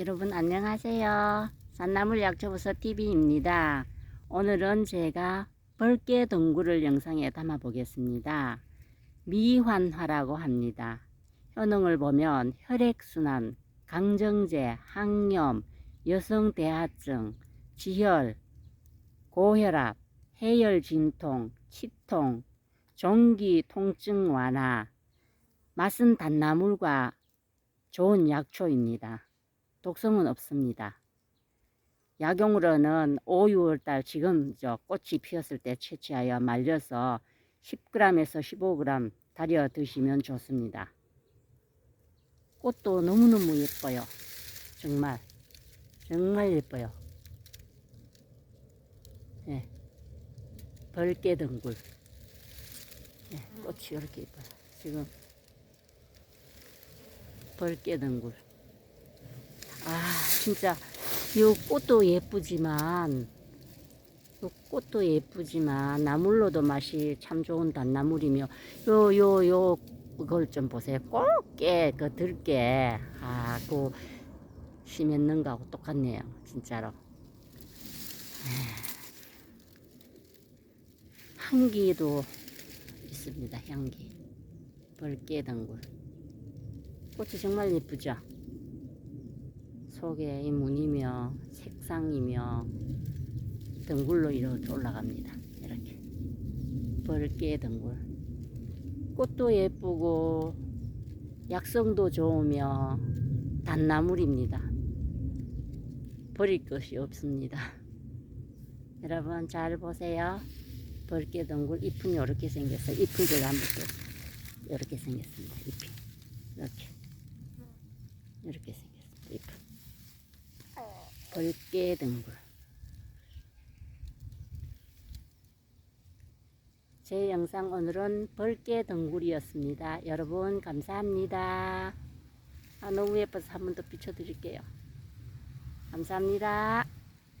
여러분 안녕하세요. 산나물 약초버섯 TV입니다. 오늘은 제가 벌개 동굴을 영상에 담아 보겠습니다. 미환화라고 합니다. 효능을 보면 혈액순환, 강정제, 항염, 여성대하증, 지혈, 고혈압, 해열 진통, 치통, 종기 통증 완화, 맛은 단나물과 좋은 약초입니다. 독성은 없습니다. 약용으로는 5, 6월달 지금 저 꽃이 피었을 때 채취하여 말려서 10g에서 15g 달여 드시면 좋습니다. 꽃도 너무너무 예뻐요. 정말 정말 예뻐요. 예. 벌개 덩굴. 예, 꽃이 이렇게 예뻐요. 지금 벌개 덩굴. 아 진짜. 이 꽃도 예쁘지만 이 꽃도 예쁘지만 나물로도 맛이 참 좋은 단나물이며 요 요 요 그걸 좀 보세요. 꽃게 그 들깨. 아그 심했는 거하고 똑같네요 진짜로. 향기도 있습니다 향기. 벌개 덩굴 꽃이 정말 예쁘죠 속에 이 무늬며 색상이며 덩굴로 이렇게 올라갑니다. 이렇게 벌개 덩굴. 꽃도 예쁘고 약성도 좋으며 단나물입니다. 버릴 것이 없습니다. 여러분 잘 보세요. 벌개 덩굴 잎은 이렇게 생겼어요. 잎을 제가 한번 또 이렇게 생겼습니다. 잎이 이렇게 이렇게 생겼습니다. 잎은. 벌개 등굴 제 영상 오늘은 벌개 등굴이었습니다. 여러분 감사합니다. 아, 너무 예뻐서 한 번 더 비춰드릴게요. 감사합니다.